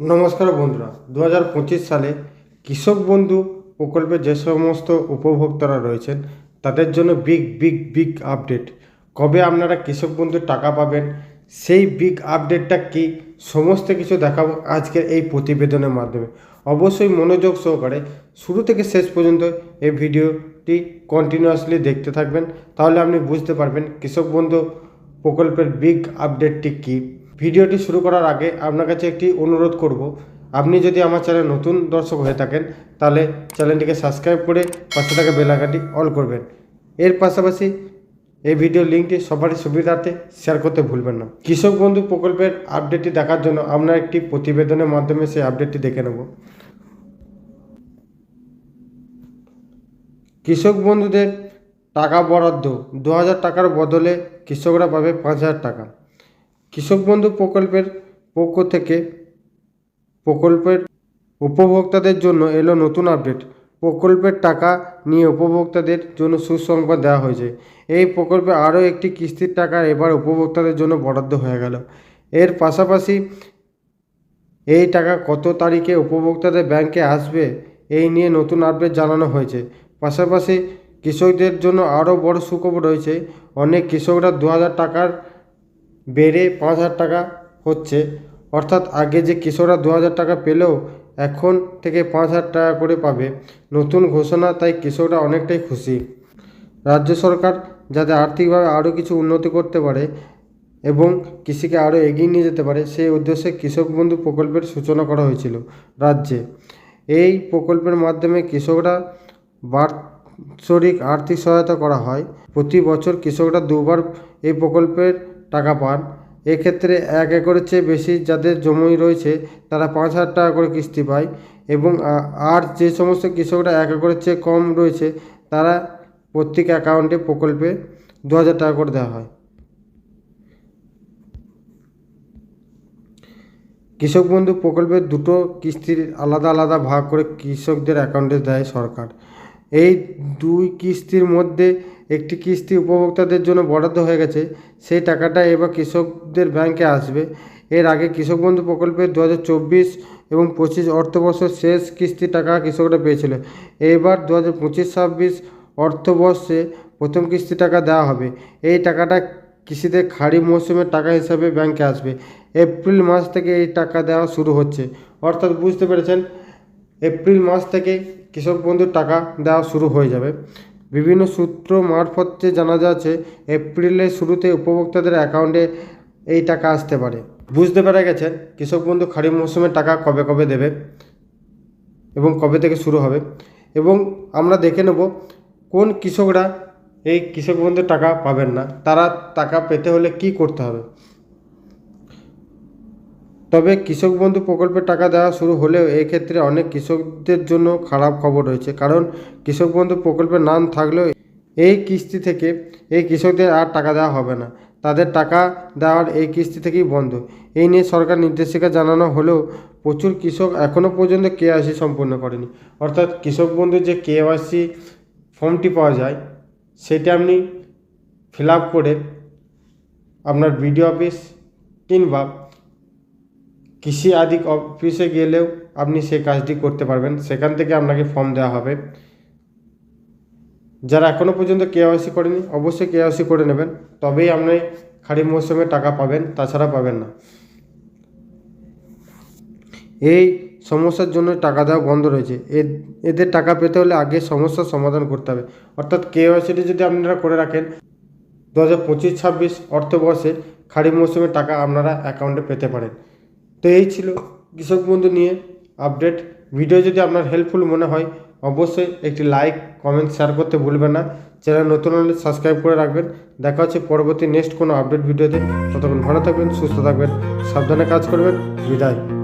নমস্কার বন্ধুরা দু হাজার পঁচিশ সালে কৃষক বন্ধু প্রকল্পে যে সমস্ত উপভোক্তারা রয়েছেন, তাদের জন্য বিগ বিগ বিগ আপডেট কবে আপনারা কৃষক বন্ধুর টাকা পাবেন, সেই বিগ আপডেটটা কি, সমস্ত কিছু দেখাবো আজকের এই প্রতিবেদনের মাধ্যমে। অবশ্যই মনোযোগ সহকারে শুরু থেকে শেষ পর্যন্ত এই ভিডিওটি কন্টিনিউয়াসলি দেখতে থাকবেন, তাহলে আপনি বুঝতে পারবেন কৃষক বন্ধু প্রকল্পের বিগ আপডেটটি কী। ভিডিওটি শুরু করার আগে আপনার কাছে একটি অনুরোধ করব। আপনি যদি আমার চ্যানেল নতুন দর্শক হয়ে থাকেন, তাহলে চ্যানেলটিকে সাবস্ক্রাইব করে পাশে থাকা বেলাকাটি অল করবেন। এর পাশাপাশি এই ভিডিও লিঙ্কটি সবারই সুবিধার্থে শেয়ার করতে ভুলবেন না। কৃষক বন্ধু প্রকল্পের আপডেটটি দেখার জন্য আমরা একটি প্রতিবেদনের মাধ্যমে সেই আপডেটটি দেখে নেব। কৃষক বন্ধুদের টাকা বরাদ্দ। দু হাজার টাকার বদলে কৃষকরা পাবে পাঁচ হাজার টাকা। কৃষক বন্ধু প্রকল্পের পক্ষ থেকে প্রকল্পের উপভোক্তাদের জন্য এলো নতুন আপডেট। প্রকল্পের টাকা নিয়ে উপভোক্তাদের জন্য সুসংবাদ দেওয়া হয়েছে। এই প্রকল্পে আরও একটি কিস্তির টাকা এবার উপভোক্তাদের জন্য বরাদ্দ হয়ে গেল। এর পাশাপাশি এই টাকা কত তারিখে উপভোক্তাদের ব্যাংকে আসবে, এই নিয়ে নতুন আপডেট জানানো হয়েছে। পাশাপাশি কৃষকদের জন্য আরও বড় সুখবর রয়েছে, অনেক কৃষকরা দু হাজার টাকার বেড়ে পাঁচ হাজার টাকা হচ্ছে। অর্থাৎ আগে যে কৃষকরা দু হাজার টাকা পেলেও এখন থেকে পাঁচ হাজার টাকা করে পাবে। নতুন ঘোষণা, তাই কৃষকরা অনেকটাই খুশি। রাজ্য সরকার যাতে আর্থিকভাবে আরও কিছু উন্নতি করতে পারে এবং কৃষিকে আরও এগিয়ে নিয়ে যেতে পারে, সেই উদ্দেশ্যে কৃষক বন্ধু প্রকল্পের সূচনা করা হয়েছিল রাজ্যে। এই প্রকল্পের মাধ্যমে কৃষকরা বাৎসরিক আর্থিক সহায়তা করা হয়। প্রতি বছর কৃষকরা দুবার এই প্রকল্পের টাকা পান। এক্ষেত্রে এক একরের চেয়ে বেশি যাদের জমি রয়েছে, তারা পাঁচ হাজার টাকা করে কিস্তি পায় এবং আর যে সমস্ত কৃষকরা এক একরের চেয়ে কম রয়েছে, তারা প্রত্যেক অ্যাকাউন্টে প্রকল্পে দু হাজার টাকা করে দেওয়া হয়। কৃষক বন্ধু প্রকল্পের দুটো কিস্তির আলাদা আলাদা ভাগ করে কৃষকদের অ্যাকাউন্টে দেয় সরকার। এই দুই কিস্তির মধ্যে একটি কিস্তি উপভোক্তাদের জন্য বরাদ্দ হয়ে গেছে। সেই টাকাটা এবার কৃষকদের ব্যাংকে আসবে। এর আগে কৃষক বন্ধু প্রকল্পে দু হাজার চব্বিশ এবং পঁচিশ অর্থবর্ষের শেষ কিস্তির টাকা কৃষকরা পেয়েছিল। এবার দু হাজার পঁচিশ ছাব্বিশ অর্থবর্ষে প্রথম কিস্তি টাকা দেওয়া হবে। এই টাকাটা কৃষিদের খাড়ি মৌসুমের টাকা হিসাবে ব্যাংকে আসবে। এপ্রিল মাস থেকে এই টাকা দেওয়া শুরু হচ্ছে। অর্থাৎ বুঝতে পেরেছেন, এপ্রিল মাস থেকে কৃষক বন্ধুর টাকা দেওয়া শুরু হয়ে যাবে। বিভিন্ন সূত্র মারফত জানা যাচ্ছে, এপ্রিলের শুরুতে উপভোক্তাদের অ্যাকাউন্টে এই টাকা আসতে পারে। বুঝতে পেরে গেছেন, কৃষক বন্ধু খারিফ মৌসুমের টাকা কবে কবে দেবে এবং কবে থেকে শুরু হবে? এবং আমরা দেখে নেব, কোন কৃষকরা এই কৃষক বন্ধুর টাকা পাবেন না? তারা টাকা পেতে হলে কি করতে হবে? তবে কৃষক বন্ধু প্রকল্পের টাকা দেওয়া শুরু হলেও এক্ষেত্রে অনেক কৃষকদের জন্য খারাপ খবর রয়েছে। কারণ কৃষক বন্ধু প্রকল্পের নাম থাকলেও এই কিস্তি থেকে এই কৃষকদের আর টাকা দেওয়া হবে না। তাদের টাকা দেওয়ার এই কিস্তি থেকেই বন্ধ। এই নিয়ে সরকার নির্দেশিকা জানানো হলেও প্রচুর কৃষক এখনও পর্যন্ত কেওয়াইসি সম্পূর্ণ করেনি। অর্থাৎ কৃষক বন্ধুর যে কেওয়াইসি ফর্মটি পাওয়া যায়, সেটা আপনি ফিল করে আপনার বিডিও অফিস কিংবা কৃষি আধিক অফিসে গেলেও আপনি সেই কাজটি করতে পারবেন। সেখান থেকে আপনাকে ফর্ম দেওয়া হবে। যারা এখনও পর্যন্ত কেওয়াইসি করেনি, অবশ্যই কেওয়াইসি করে নেবেন। তবেই আপনি খারিফ মৌসুমে টাকা পাবেন, তাছাড়া পাবেন না। এই সমস্যার জন্য টাকা দেওয়া বন্ধ রয়েছে। এদের টাকা পেতে হলে আগে সমস্যার সমাধান করতে হবে। অর্থাৎ কেওয়াইসিটি যদি আপনারা করে রাখেন, দু হাজার পঁচিশ ছাব্বিশ অর্থবর্ষে খারিফ মৌসুমে টাকা আপনারা অ্যাকাউন্টে পেতে পারেন। তো এই ছিল কৃষক বন্ধু নিয়ে আপডেট ভিডিও যদি আপনার হেল্পফুল মনে হয়, অবশ্যই একটি লাইক কমেন্ট শেয়ার করতে ভুলবেন না। চ্যানেল নতুন হলে সাবস্ক্রাইব করে রাখবেন। দেখা হচ্ছে পরবর্তী নেক্সট কোনো আপডেট ভিডিওতে ততক্ষণ ভালো থাকবেন, সুস্থ থাকবেন, সাবধানে কাজ করবেন। বিদায়।